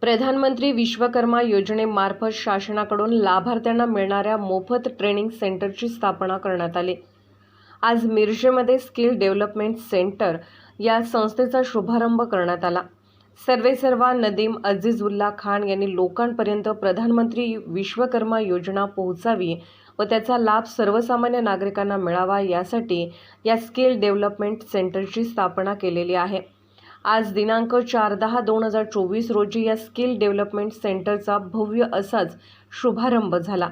प्रधानमंत्री विश्वकर्मा योजनेमार्फत शासनाकडून लाभार्थ्यांना मिळणाऱ्या मोफत ट्रेनिंग सेंटरची स्थापना करण्यात आली. आज मिरजेमध्ये स्किल डेव्हलपमेंट सेंटर या संस्थेचा शुभारंभ करण्यात आला. सर्वेसर्वा नदीम अजीजुल्ला खान यांनी लोकांपर्यंत प्रधानमंत्री विश्वकर्मा योजना पोहोचावी व त्याचा लाभ सर्वसामान्य नागरिकांना मिळावा यासाठी या स्किल डेव्हलपमेंट सेंटरची स्थापना केलेली आहे. आज दिनांक चार दहा दोन हजार चोवीस रोजी या स्किल डेव्हलपमेंट सेंटरचा भव्य असाच शुभारंभ झाला.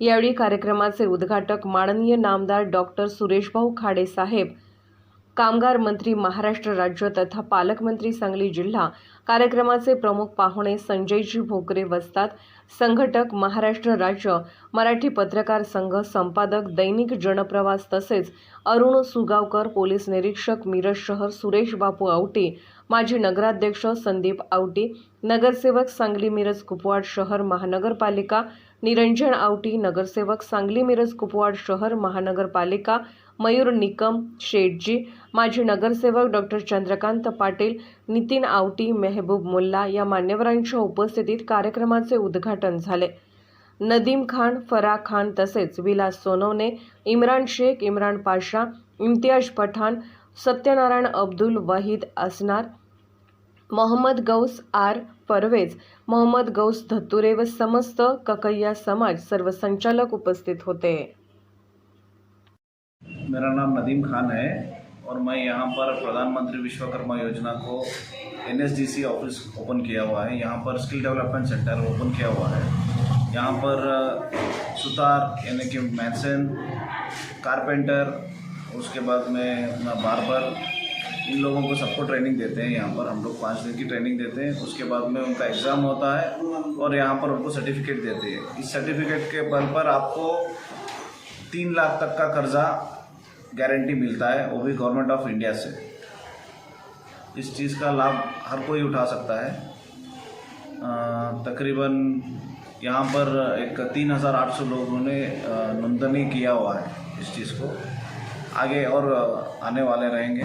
यावेळी कार्यक्रमाचे उद्घाटक माननीय नामदार डॉक्टर सुरेशभाऊ खाडे साहेब कामगार मंत्री महाराष्ट्र राज्य तथा पालकमंत्री सांगली जिल्हा कार्यक्रमाचे प्रमुख पाहुणे संजयजी भोकरे वस्तात. संघटक महाराष्ट्र राज्य मराठी पत्रकार संघ संपादक दैनिक जनप्रवास तसेच अरुण सुगावकर पोलीस निरीक्षक मिरज शहर सुरेश बापू आवटी माजी नगराध्यक्ष संदीप आवटी नगरसेवक सांगली मिरज कुपवाड शहर महानगरपालिका निरंजन आवटी नगरसेवक सांगली मिरज कुपवाड शहर महानगरपालिका मयूर निकम शेटजी माजी नगरसेवक डॉक्टर चंद्रकांत पाटील नितीन आवटी मेहबूब मुल्ला या मान्यवरांच्या उपस्थितीत कार्यक्रमाचे उद्घाटन झाले. नदीम खान फरा खान तसेच Vilas Sonawane Imran Shaikh Imran Pasha Imtiyaz Pathan Satyanarayan Abdul Wahid Asnar Mohammad Gauss R. Parvez, Mohammed Gauss Dhature व समस्त ककैया समाज सर्व संचालक उपस्थित होते. मेरा नाम नदीम खान है और मैं यहाँ पर प्रधानमंत्री विश्वकर्मा योजना को एन ऑफ़िस ओपन किया हुआ है। यहाँ पर स्किल डेवलपमेंट सेंटर ओपन किया हुआ है। यहाँ पर सुतार, यानी कि मैसन कारपेंटर, उसके बाद में अपना बार्बर इन लोगों को सबको ट्रेनिंग देते हैं, यहाँ पर हम लोग पाँच दिन की ट्रेनिंग देते हैं। उसके बाद में उनका एग्ज़ाम होता है और यहाँ पर उनको सर्टिफिकेट देते हैं। इस सर्टिफिकेट के बल पर आपको तीन लाख तक का कर्जा गारंटी मिलता है, वो भी गवर्नमेंट ऑफ़ इंडिया से। इस चीज़ का लाभ हर कोई उठा सकता है। तकरीबन यहाँ पर एक तीन हज़ार आठ सौ लोगों ने नोंदणी किया हुआ है इस चीज़ को। आगे और आने वाले रहेंगे।